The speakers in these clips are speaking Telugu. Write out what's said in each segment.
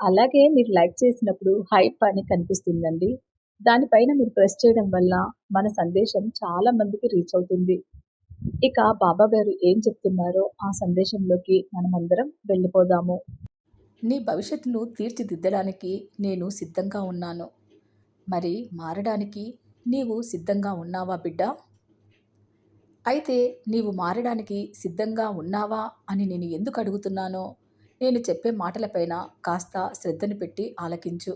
అలాగే మీరు లైక్ చేసినప్పుడు హైప్ అని కనిపిస్తుందండి. దానిపైన మీరు ప్రెస్ చేయడం వల్ల మన సందేశం చాలా మందికి రీచ్ అవుతుంది. ఇక బాబా గారు ఏం చెప్తున్నారో ఆ సందేశంలోకి మనమందరం వెళ్ళిపోదాము. నీ భవిష్యత్తును తీర్చిదిద్దడానికి నేను సిద్ధంగా ఉన్నాను. మరి మారడానికి నీవు సిద్ధంగా ఉన్నావా బిడ్డ? అయితే నీవు మారడానికి సిద్ధంగా ఉన్నావా అని నేను ఎందుకు అడుగుతున్నానో నేను చెప్పే మాటలపైన కాస్త శ్రద్ధను పెట్టి ఆలకించు.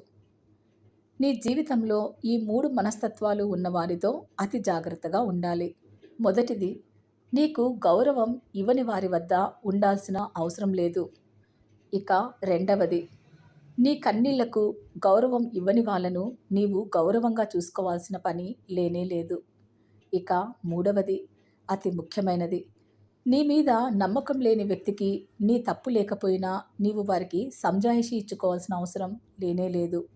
నీ జీవితంలో ఈ మూడు మనస్తత్వాలు ఉన్నవారితో అతి జాగ్రత్తగా ఉండాలి. మొదటిది నీకు గౌరవం ఇవ్వని వారి వద్ద ఉండాల్సిన అవసరం లేదు. ఇక రెండవది నీ కన్నీళ్ళకు గౌరవం ఇవ్వని వాళ్ళను నీవు గౌరవంగా చూసుకోవాల్సిన పని లేనే లేదు. ఇక మూడవది అతి ముఖ్యమైనది నీ మీద నమ్మకం లేని వ్యక్తికి నీ తప్పు లేకపోయినా నీవు వారికి సంజాయిషి ఇచ్చుకోవాల్సిన అవసరం లేనే లేదు.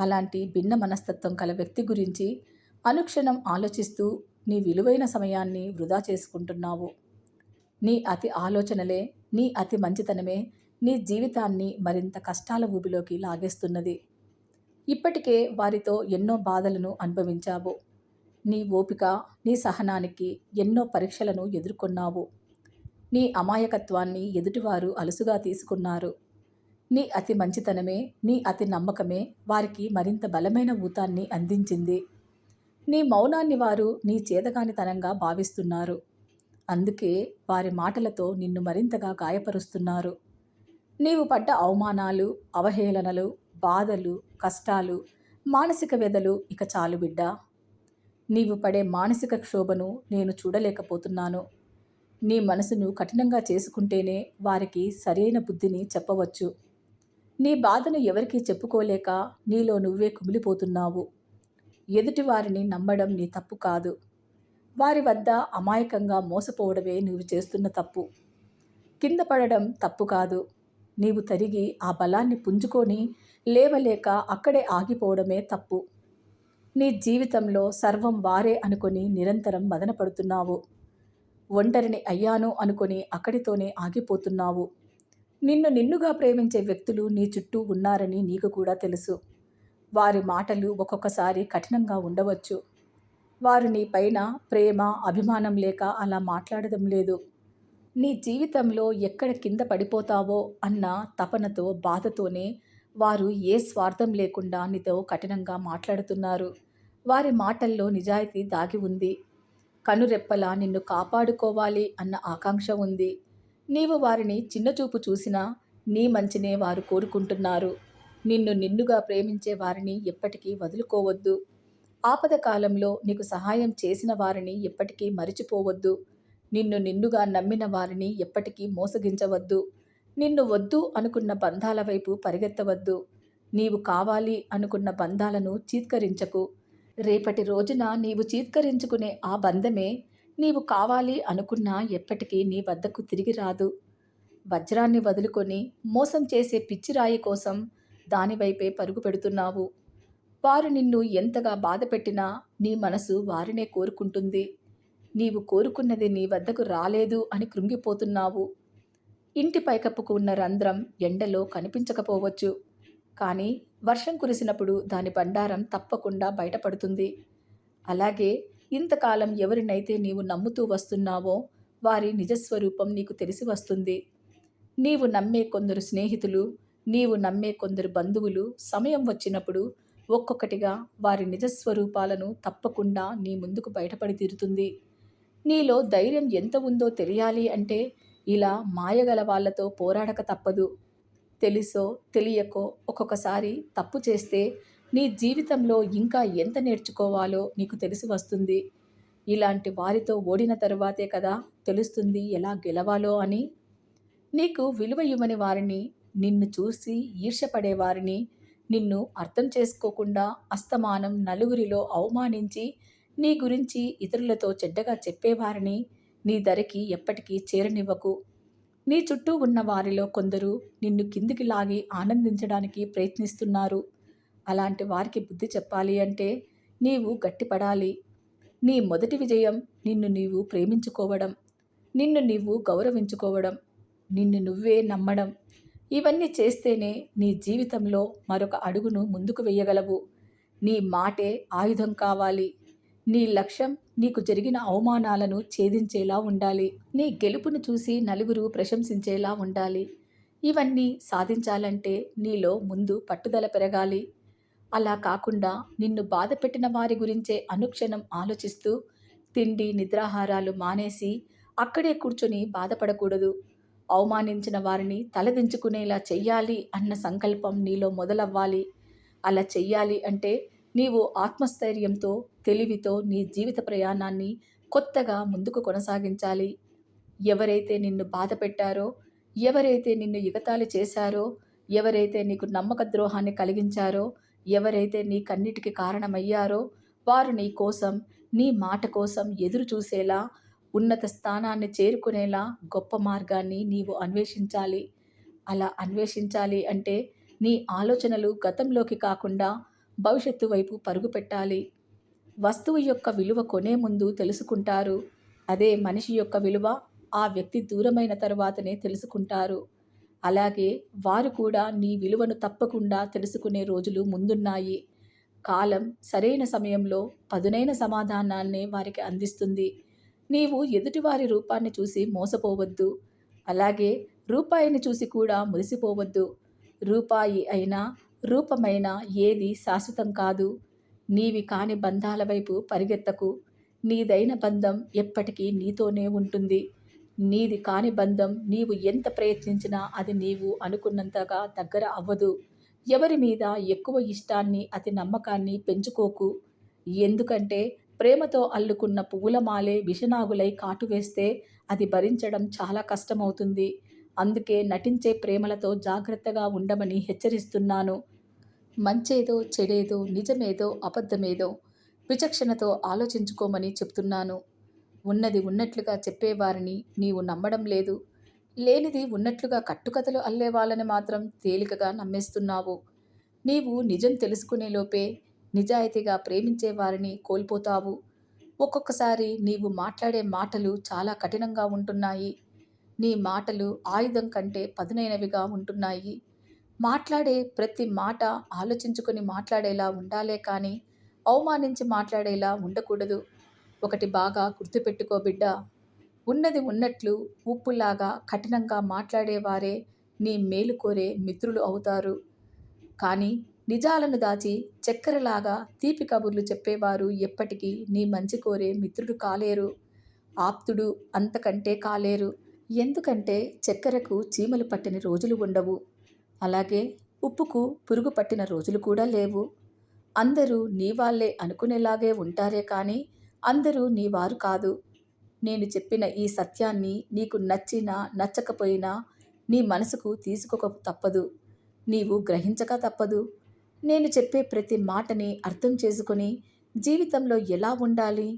అలాంటి భిన్న మనస్తత్వం కల వ్యక్తి గురించి అనుక్షణం ఆలోచిస్తూ నీ విలువైన సమయాన్ని వృధా చేసుకుంటున్నావు. నీ అతి ఆలోచనలే నీ అతి మంచితనమే నీ జీవితాన్ని మరింత కష్టాల ఊబిలోకి లాగేస్తున్నది. ఇప్పటికే వారితో ఎన్నో బాధలను అనుభవించావు. నీ ఓపిక నీ సహనానికి ఎన్నో పరీక్షలను ఎదుర్కొన్నావు. నీ అమాయకత్వాన్ని ఎదుటివారు అలుసుగా తీసుకున్నారు. నీ అతి మంచితనమే నీ అతి నమ్మకమే వారికి మరింత బలమైన ఊతాన్ని అందించింది. నీ మౌనాన్ని వారు నీ చేతగానితనంగా భావిస్తున్నారు. అందుకే వారి మాటలతో నిన్ను మరింతగా గాయపరుస్తున్నారు. నీవు పడ్డ అవమానాలు అవహేళనలు బాధలు కష్టాలు మానసిక వ్యధలు ఇక చాలు బిడ్డా. నీవు పడే మానసిక క్షోభను నేను చూడలేకపోతున్నాను. నీ మనసును కఠినంగా చేసుకుంటేనే వారికి సరైన బుద్ధిని చెప్పవచ్చు. నీ బాధను ఎవరికీ చెప్పుకోలేక నీలో నువ్వే కుమిలిపోతున్నావు. ఎదుటి వారిని నమ్మడం నీ తప్పు కాదు. వారి వద్ద అమాయకంగా మోసపోవడమే నువ్వు చేస్తున్న తప్పు. కింద పడడం తప్పు కాదు. నీవు తరిగి ఆ బలాన్ని పుంజుకొని లేవలేక అక్కడే ఆగిపోవడమే తప్పు. నీ జీవితంలో సర్వం వారే అనుకొని నిరంతరం మదనపడుతున్నావు. ఒంటరిని అయ్యాను అనుకొని అక్కడితోనే ఆగిపోతున్నావు. నిన్ను నిన్నుగా ప్రేమించే వ్యక్తులు నీ చుట్టూ ఉన్నారని నీకు కూడా తెలుసు. వారి మాటలు ఒక్కొక్కసారి కఠినంగా ఉండవచ్చు. వారు నీ పైన ప్రేమ అభిమానం లేక అలా మాట్లాడడం లేదు. నీ జీవితంలో ఎక్కడ కింద పడిపోతావో అన్న తపనతో బాధతోనే వారు ఏ స్వార్థం లేకుండా నీతో కఠినంగా మాట్లాడుతున్నారు. వారి మాటల్లో నిజాయితీ దాగి ఉంది. కనురెప్పలా నిన్ను కాపాడుకోవాలి అన్న ఆకాంక్ష ఉంది. నీవు వారిని చిన్నచూపు చూసినా నీ మంచినే వారు కోరుకుంటున్నారు. నిన్ను నిన్నుగా ప్రేమించే వారిని ఎప్పటికీ వదులుకోవద్దు. ఆపద కాలంలో నీకు సహాయం చేసిన వారిని ఎప్పటికీ మరిచిపోవద్దు. నిన్ను నిన్నుగా నమ్మిన వారిని ఎప్పటికీ మోసగించవద్దు. నిన్ను వద్దు అనుకున్న బంధాల వైపు పరిగెత్తవద్దు. నీవు కావాలి అనుకున్న బంధాలను చీత్కరించకు. రేపటి రోజున నీవు చీత్కరించుకునే ఆ బంధమే నీవు కావాలి అనుకున్నా ఎప్పటికీ నీ వద్దకు తిరిగి రాదు. వజ్రాన్ని వదులుకొని మోసం చేసే పిచ్చిరాయి కోసం దానివైపే పరుగు పెడుతున్నావు. వారు నిన్ను ఎంతగా బాధ పెట్టినా నీ మనసు వారినే కోరుకుంటుంది. నీవు కోరుకున్నది నీ వద్దకు రాలేదు అని కృంగిపోతున్నావు. ఇంటి పైకప్పుకు ఉన్న రంధ్రం ఎండలో కనిపించకపోవచ్చు. కానీ వర్షం కురిసినప్పుడు దాని బండారం తప్పకుండా బయటపడుతుంది. అలాగే ఇంతకాలం ఎవరినైతే నీవు నమ్ముతూ వస్తున్నావో వారి నిజస్వరూపం నీకు తెలిసి వస్తుంది. నీవు నమ్మే కొందరు స్నేహితులు నీవు నమ్మే కొందరు బంధువులు సమయం వచ్చినప్పుడు ఒక్కొక్కటిగా వారి నిజస్వరూపాలను తప్పకుండా నీ ముందుకు బయటపడి తీరుతుంది. నీలో ధైర్యం ఎంత ఉందో తెలియాలి అంటే ఇలా మాయగల వాళ్ళతో పోరాడక తప్పదు. తెలుసో తెలియకో ఒక్కొక్కసారి తప్పు చేస్తే నీ జీవితంలో ఇంకా ఎంత నేర్చుకోవాలో నీకు తెలిసి వస్తుంది. ఇలాంటి వారితో ఓడిన తరువాతే కదా తెలుస్తుంది ఎలా గెలవాలో అని. నీకు విలువ ఇవ్వని వారిని నిన్ను చూసి ఈర్షపడేవారిని నిన్ను అర్థం చేసుకోకుండా అస్తమానం నలుగురిలో అవమానించి నీ గురించి ఇతరులతో చెడ్డగా చెప్పేవారిని నీ ధరికి ఎప్పటికీ చేరనివ్వకు. నీ చుట్టూ ఉన్న వారిలో కొందరు నిన్ను కిందికి లాగి ఆనందించడానికి ప్రయత్నిస్తున్నారు. అలాంటి వారికి బుద్ధి చెప్పాలి అంటే నీవు గట్టిపడాలి. నీ మొదటి విజయం నిన్ను నీవు ప్రేమించుకోవడం. నిన్ను నీవు గౌరవించుకోవడం. నిన్ను నువ్వే నమ్మడం. ఇవన్నీ చేస్తేనే నీ జీవితంలో మరొక అడుగును ముందుకు వేయగలవు. నీ మాటే ఆయుధం కావాలి. నీ లక్ష్యం నీకు జరిగిన అవమానాలను ఛేదించేలా ఉండాలి. నీ గెలుపును చూసి నలుగురు ప్రశంసించేలా ఉండాలి. ఇవన్నీ సాధించాలంటే నీలో ముందు పట్టుదల పెరగాలి. అలా కాకుండా నిన్ను బాధపెట్టిన వారి గురించే అనుక్షణం ఆలోచిస్తూ తిండి నిద్రాహారాలు మానేసి అక్కడే కూర్చొని బాధపడకూడదు. అవమానించిన వారిని తలదించుకునేలా చెయ్యాలి అన్న సంకల్పం నీలో మొదలవ్వాలి. అలా చెయ్యాలి అంటే నీవు ఆత్మస్థైర్యంతో తెలివితో నీ జీవిత ప్రయాణాన్ని కొత్తగా ముందుకు కొనసాగించాలి. ఎవరైతే నిన్ను బాధ పెట్టారో ఎవరైతే నిన్ను ఎగతాళి చేశారో ఎవరైతే నీకు నమ్మక ద్రోహాన్ని కలిగించారో ఎవరైతే నీ కన్నిటికి కారణమయ్యారో వారు నీ కోసం నీ మాట కోసం ఎదురు చూసేలా ఉన్నత స్థానాన్ని చేరుకునేలా గొప్ప మార్గాన్ని నీవు అన్వేషించాలి. అలా అన్వేషించాలి అంటే నీ ఆలోచనలు గతంలోకి కాకుండా భవిష్యత్తు వైపు పరుగు పెట్టాలి. వస్తువు యొక్క విలువ కొనే ముందు తెలుసుకుంటారు. అదే మనిషి యొక్క విలువ ఆ వ్యక్తి దూరమైన తరువాతనే తెలుసుకుంటారు. అలాగే వారు కూడా నీ విలువను తప్పకుండా తెలుసుకునే రోజులు ముందున్నాయి. కాలం సరైన సమయంలో పదునైన సమాధానాన్ని వారికి అందిస్తుంది. నీవు ఎదుటివారి రూపాన్ని చూసి మోసపోవద్దు. అలాగే రూపాయిని చూసి కూడా మురిసిపోవద్దు. రూపాయి అయినా రూపమైన ఏది శాశ్వతం కాదు. నీవి కాని బంధాల వైపు పరిగెత్తకు. నీదైన బంధం ఎప్పటికీ నీతోనే ఉంటుంది. నీది కాని బంధం నీవు ఎంత ప్రయత్నించినా అది నీవు అనుకున్నంతగా దగ్గర అవ్వదు. ఎవరి మీద ఎక్కువ ఇష్టాన్ని అతి నమ్మకాన్ని పెంచుకోకు. ఎందుకంటే ప్రేమతో అల్లుకున్న పువ్వులమాలే విషనాగులై కాటు వేస్తే అది భరించడం చాలా కష్టమవుతుంది. అందుకే నటించే ప్రేమలతో జాగ్రత్తగా ఉండమని హెచ్చరిస్తున్నాను. మంచేదో చెడేదో నిజమేదో అబద్ధమేదో విచక్షణతో ఆలోచించుకోమని చెప్తున్నాను. ఉన్నది ఉన్నట్లుగా చెప్పేవారిని నీవు నమ్మడం లేదు. లేనిది ఉన్నట్లుగా కట్టుకథలు అల్లే వాళ్ళని మాత్రం తేలికగా నమ్మేస్తున్నావు. నీవు నిజం తెలుసుకునేలోపే నిజాయితీగా ప్రేమించే వారిని కోల్పోతావు. ఒక్కొక్కసారి నీవు మాట్లాడే మాటలు చాలా కఠినంగా ఉంటున్నాయి. నీ మాటలు ఆయుధం కంటే పదునైనవిగా ఉంటున్నాయి. మాట్లాడే ప్రతి మాట ఆలోచించుకొని మాట్లాడేలా ఉండాలే కానీ అవమానించి మాట్లాడేలా ఉండకూడదు. ఒకటి బాగా గుర్తుపెట్టుకో బిడ్డ. ఉన్నది ఉన్నట్లు ఉప్పులాగా కఠినంగా మాట్లాడేవారే నీ మేలు కోరే మిత్రులు అవుతారు. కానీ నిజాలను దాచి చక్కెరలాగా తీపి కబుర్లు చెప్పేవారు ఎప్పటికీ నీ మంచి కోరే మిత్రుడు కాలేరు. ఆప్తుడు అంతకంటే కాలేరు. ఎందుకంటే చక్కెరకు చీమలు పట్టిన రోజులు ఉండవు. అలాగే ఉప్పుకు పురుగు పట్టిన రోజులు కూడా లేవు. అందరూ నీ వాళ్ళే అనుకునేలాగే ఉంటారే కానీ అందరూ నీ వారు కాదు. నేను చెప్పిన ఈ సత్యాన్ని నీకు నచ్చినా నచ్చకపోయినా నీ మనసుకు తీసుకోక తప్పదు. నీవు గ్రహించక తప్పదు. నేను చెప్పే ప్రతి మాటని అర్థం చేసుకొని జీవితంలో ఎలా ఉండాలి?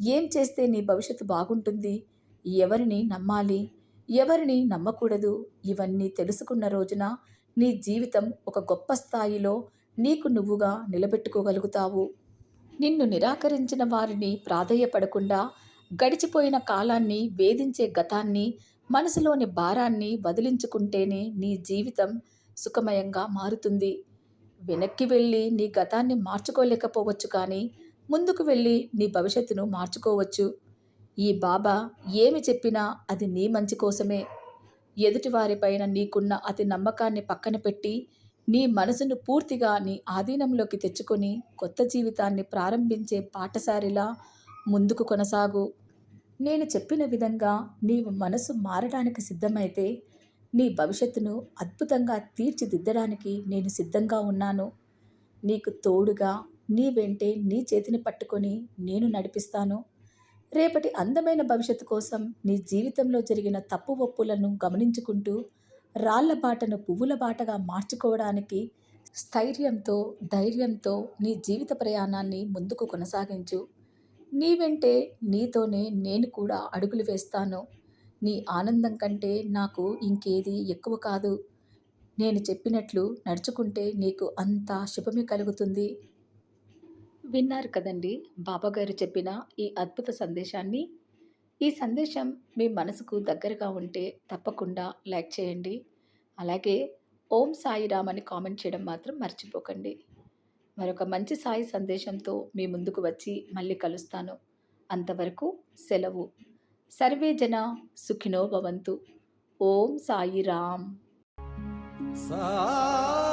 ఏం చేస్తే నీ భవిష్యత్తు బాగుంటుంది? ఎవరిని నమ్మాలి? ఎవరిని నమ్మకూడదు? ఇవన్నీ తెలుసుకున్న రోజున నీ జీవితం ఒక గొప్ప స్థాయిలో నీకు నువ్వుగా నిలబెట్టుకోగలుగుతావు. నిన్ను నిరాకరించిన వారిని ప్రాధేయపడకుండా గడిచిపోయిన కాలాన్ని వేధించే గతాన్ని మనసులోని భారాన్ని వదిలించుకుంటేనే నీ జీవితం సుఖమయంగా మారుతుంది. వెనక్కి వెళ్ళి నీ గతాన్ని మార్చుకోలేకపోవచ్చు కానీ ముందుకు వెళ్ళి నీ భవిష్యత్తును మార్చుకోవచ్చు. ఈ బాబా ఏమి చెప్పినా అది నీ మంచి కోసమే. ఎదుటివారిపైన నీకున్న అతి నమ్మకాన్ని పక్కన పెట్టి నీ మనసును పూర్తిగా నీ ఆధీనంలోకి తెచ్చుకొని కొత్త జీవితాన్ని ప్రారంభించే పాఠశారిలా ముందుకు కొనసాగు. నేను చెప్పిన విధంగా నీ మనసు మారడానికి సిద్ధమైతే నీ భవిష్యత్తును అద్భుతంగా తీర్చిదిద్దడానికి నేను సిద్ధంగా ఉన్నాను. నీకు తోడుగా నీ వెంటే నీ చేతిని పట్టుకొని నేను నడిపిస్తాను. రేపటి అందమైన భవిష్యత్తు కోసం నీ జీవితంలో జరిగిన తప్పు ఒప్పులను గమనించుకుంటూ రాళ్ళ బాటను పువ్వుల బాటగా మార్చుకోవడానికి స్థైర్యంతో ధైర్యంతో నీ జీవిత ప్రయాణాన్ని ముందుకు కొనసాగించు. నీ వెంటే నీతోనే నేను కూడా అడుగులు వేస్తాను. నీ ఆనందం కంటే నాకు ఇంకేది ఎక్కువ కాదు. నేను చెప్పినట్లు నడుచుకుంటే నీకు అంతా శుభమే కలుగుతుంది. విన్నారు కదండి. బాబాగారు చెప్పిన ఈ అద్భుత సందేశాన్ని. ఈ సందేశం మీ మనసుకు దగ్గరగా ఉంటే తప్పకుండా లైక్ చేయండి. అలాగే ఓం సాయిరామ్ అని కామెంట్ చేయడం మాత్రం మర్చిపోకండి. మరొక మంచి సాయి సందేశంతో మీ ముందుకు వచ్చి మళ్ళీ కలుస్తాను. అంతవరకు సెలవు. సర్వే జన సుఖినో భవంతు. ఓం సాయిరామ్ సా